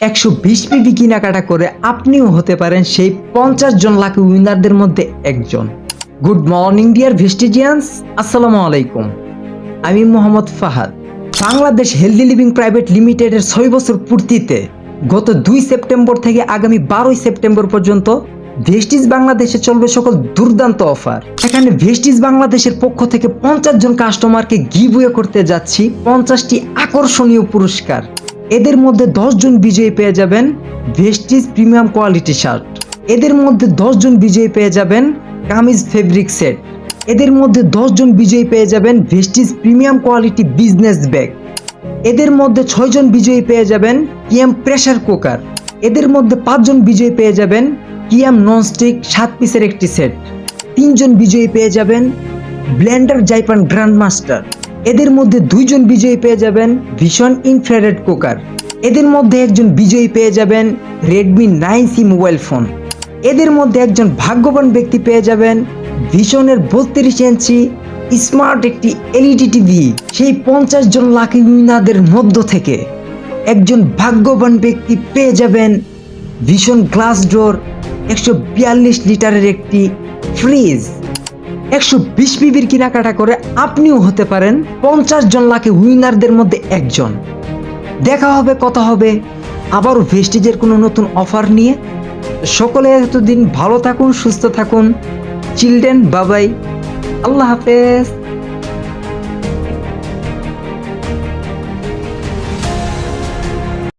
একশো বিশ পিবি কেনাকাটা করে আপনিও হতে পারেন সেই পঞ্চাশ জন লাকি উইনারদের মধ্যে একজন। গুড মর্নিং, ডিয়ার ভেস্টিজিয়ান্স, আসসালামু আলাইকুম। আমি Mohammad Fahad. Bangladesh healthy living private লিমিটেডের ছয় বছর পূর্তিতে গত দুই সেপ্টেম্বর থেকে আগামী বারোই সেপ্টেম্বর পর্যন্ত ভেস্টিজ বাংলাদেশে চলবে সকল দুর্দান্ত অফার। এখানে ভেস্টিজ বাংলাদেশের পক্ষ থেকে পঞ্চাশ জন কাস্টমারকে গিভওয়ে করতে যাচ্ছি পঞ্চাশটি আকর্ষণীয় পুরস্কার। এদের মধ্যে জন বিজয়ী পেয়ে যাবেন ভেস্টিজ প্রিমিয়াম কোয়ালিটি শার্ট। এদের মধ্যে জন বিজয়ী পেয়ে যাবেন কামিজ ফেব্রিক সেট। এদের মধ্যে জন বিজয়ী পেয়ে যাবেন Vestige premium quality business bag. এদের মধ্যে ছয়জন বিজয়ী পেয়ে যাবেন কিএম প্রেসার কুকার। এদের মধ্যে পাঁচজন বিজয়ী পেয়ে যাবেন কিয়াম ননস্টিক সাত পিসের একটি সেট। তিনজন বিজয়ী পেয়ে যাবেন ব্লেন্ডার জাইপান গ্র্যান্ড মাস্টার এদের মধ্যে দুইজন বিজয়ী পেয়ে যাবেন ভীষণ ইনফ্রারেড কুকার এদের মধ্যে একজন বিজয়ী পেয়ে যাবেন Redmi nine C mobile phone এদের মধ্যে একজন ভাগ্যবান ব্যক্তি পেয়ে যাবেন ভীষণের বত্রিশ ইঞ্চি স্মার্ট একটি এলইডি টিভি সেই পঞ্চাশ জন লাকি উইনারদের মধ্য থেকে একজন ভাগ্যবান ব্যক্তি পেয়ে যাবেন ভীষণ গ্লাস ডোর একশো বিয়াল্লিশ লিটারের একটি ফ্রিজ একশো বিশ পিবির কেনাকাটা করে আপনিও হতে পারেন পঞ্চাশ জন লাখে উইনারদের মধ্যে একজন। দেখা হবে, কথা হবে, আবারও ভেস্টিজের কোনো নতুন অফার নিয়ে। সকলে এতদিন ভালো থাকুন, সুস্থ থাকুন। চিলড্রেন, বাবাই। আল্লাহ হাফেজ।